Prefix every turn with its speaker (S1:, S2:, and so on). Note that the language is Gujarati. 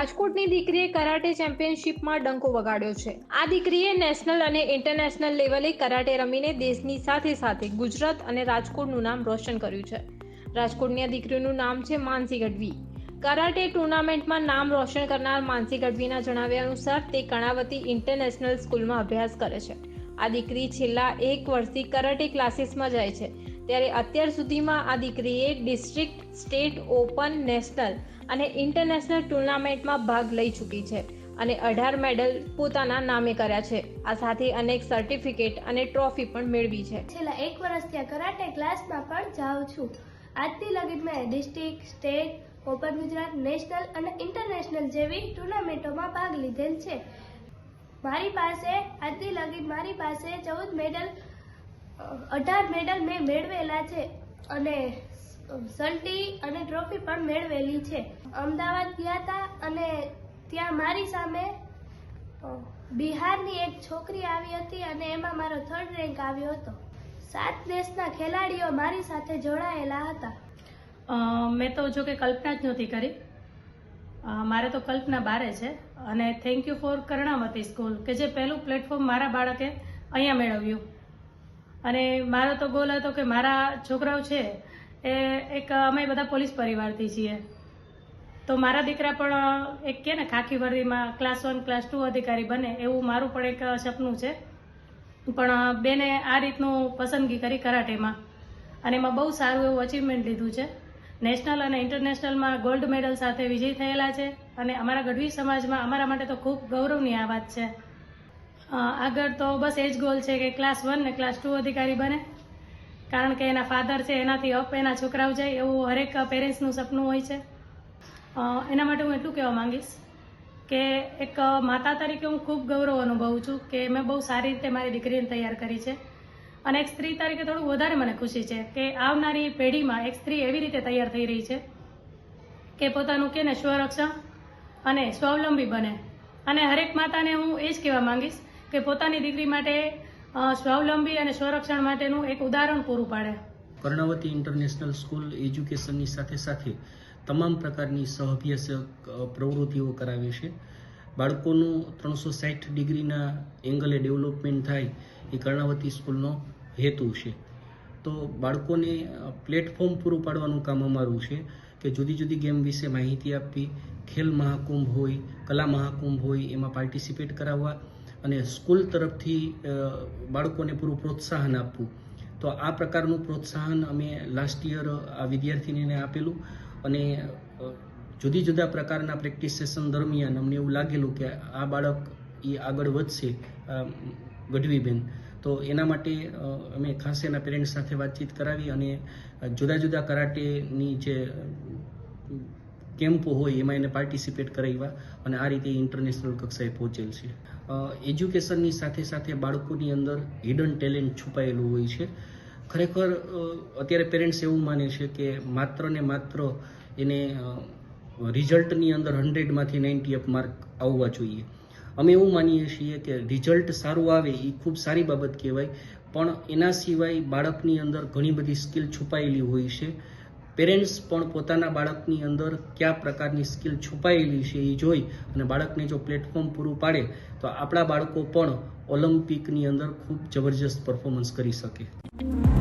S1: રાજકોટની દીકરીએ કરાટે ચેમ્પિયનશિપમાં ડંકો વગાડ્યો છે. આ દીકરીએ નેશનલ અને ઇન્ટરનેશનલ લેવલે કરાટે રમીને દેશની સાથે સાથે ગુજરાત અને રાજકોટનું નામ રોશન કર્યું છે. રાજકોટની આ દીકરીનું નામ છે માનસી ગઢવી. કરાટે ટુર્નામેન્ટમાં નામ રોશન કરનાર માનસી ગઢવીના જણાવ્યા અનુસાર તે કર્ણાવતી ઇન્ટરનેશનલ સ્કૂલમાં અભ્યાસ કરે છે. આ દીકરી છેલ્લા એક વર્ષથી કરાટે ક્લાસીસમાં જાય છે. ત્યારે અત્યાર સુધીમાં આ દીકરીએ ડિસ્ટ્રિક્ટ, સ્ટેટ, ઓપન, નેશનલ અને ઇન્ટરનેશનલ ટુર્નામેન્ટમાં ભાગ લઈ ચૂકી છે અને અઢાર મેડલ પોતાના નામે કર્યા છે. આ સાથે અનેક સર્ટિફિકેટ અને ટ્રોફી પણ મેળવી છે.
S2: છેલ્લા એક વર્ષથી કરાટે ક્લાસમાં પણ જાઉં છું. આજથી લગીન મેં district, state, open Gujarat, national અને ઇન્ટરનેશનલ જેવી ટુર્નામેન્ટોમાં ભાગ લીધેલ છે. મારી પાસે, આજથી લગીન મારી પાસે ચૌદ મેડલ અઢાર મેડલ મેં મેળવેલા છે અને સલ્ટી અને ટ્રોફી પણ મેળવેલી છે. અમદાવાદ ગયા હતા અને ત્યાં મારી સામે બિહારની એક છોકરી આવી હતી અને એમાં મારો થર્ડ રેન્ક આવ્યો હતો. સાત દેશના ખેલાડીઓ મારી સાથે જોડાયેલા હતા.
S3: મેં તો જો કે કલ્પના જ નહોતી કરી. મારે તો કલ્પના બારે છે. અને thank you for Karnavati school કે જે પહેલું પ્લેટફોર્મ મારા બાળકે અહીંયા મેળવ્યું. અને મારો તો ગોલ હતો કે મારા છોકરાઓ છે એ એક, અમે બધા પોલીસ પરિવારથી છીએ. તો મારા દીકરા પણ, એક કે ને ખાખી વર્દીમાં ક્લાસ વન ક્લાસ ટુ અધિકારી બને એવું મારું પણ એક સપનું છે. પણ બેને આ રીતનું પસંદગી કરી કરાટેમાં. અને એમાં બહુ સારું એવું અચીવમેન્ટ લીધું છે. નેશનલ અને ઇન્ટરનેશનલમાં ગોલ્ડ મેડલ સાથે વિજય થયેલા છે. અને અમારા ગઢવી સમાજમાં અમારા માટે તો ખૂબ ગૌરવની આ વાત છે. આગળ તો બસ એ જ ગોલ છે કે ક્લાસ વન ને ક્લાસ ટુ અધિકારી બને. કારણ કે એના ફાધર છે, એનાથી અપ એના છોકરાઓ જાય એવું હરેક પેરેન્ટ્સનું સપનું હોય છે. એના માટે હું એટલું કહેવા માંગીશ કે એક માતા તરીકે હું ખૂબ ગૌરવ અનુભવું છું કે મેં બહુ સારી રીતે મારી દીકરીને તૈયાર કરી છે. અને એક સ્ત્રી તરીકે થોડું વધારે મને ખુશી છે કે આવનારી પેઢીમાં એક સ્ત્રી એવી રીતે તૈયાર થઈ રહી છે કે પોતાનું કે ને સ્વરક્ષણ અને સ્વાવલંબી બને. અને હરેક માતાને હું એ જ કહેવા માંગીશ કે પોતાની દીકરી માટે સ્વાવલંબી અને સ્વરક્ષણ માટેનું એક ઉદાહરણ પૂરું પાડે.
S4: કર્ણાવતી ઇન્ટરનેશનલ સ્કૂલ એજ્યુકેશનની સાથે સાથે તમામ પ્રકારની સહઅભ્યાસક પ્રવૃત્તિઓ કરાવે છે. બાળકોનું ત્રણસો સાઠ ડિગ્રીના એંગલે ડેવલપમેન્ટ થાય એ કર્ણાવતી સ્કૂલનો હેતુ છે. તો બાળકોને પ્લેટફોર્મ પૂરું પાડવાનું કામ અમારું છે કે જુદી જુદી ગેમ વિશે માહિતી આપવી. ખેલ મહાકુંભ હોય, કલા મહાકુંભ હોય, એમાં પાર્ટિસિપેટ કરાવવા. અને સ્કૂલ તરફથી બાળકોને પૂરું પ્રોત્સાહન આપવું. તો આ પ્રકારનું પ્રોત્સાહન અમે લાસ્ટ યર આ વિદ્યાર્થીનીને આપેલું અને જુદી જુદા પ્રકારના પ્રેક્ટિસ સેશન દરમિયાન અમને એવું લાગેલું કે આ બાળક એ આગળ વધશે ગઢવીબેન. તો એના માટે અમે ખાસ એના પેરેન્ટ્સ સાથે વાતચીત કરાવી અને જુદા જુદા કરાટેની જે કેમ્પો હોય, એમાં એને પાર્ટિસિપેટ કરાવ્યા અને આ રીતે ઇન્ટરનેશનલ કક્ષાએ પહોંચેલ છે. એજ્યુકેશનની સાથે સાથે બાળકોની અંદર હિડન ટેલેન્ટ છુપાયેલું હોય છે. ખરેખર અત્યારે પેરેન્ટ્સ એવું માને છે કે માત્ર ને માત્ર એને રિઝલ્ટની અંદર હંડ્રેડમાંથી નાઇન્ટી અપ માર્ક આવવા જોઈએ. અમે એવું માનીએ છીએ કે રિઝલ્ટ સારું આવે એ ખૂબ સારી બાબત કહેવાય, પણ એના સિવાય બાળકની અંદર ઘણી બધી સ્કિલ છુપાયેલી હોય છે. પેરેન્ટ્સ પણ પોતાના બાળકની અંદર કયા પ્રકારની સ્કિલ છુપાયેલી છે એ જોઈ અને બાળકને જો પ્લેટફોર્મ પૂરું પાડે, તો આપણા બાળકો પણ ઓલિમ્પિકની અંદર ખૂબ જબરજસ્ત પરફોર્મન્સ કરી શકે.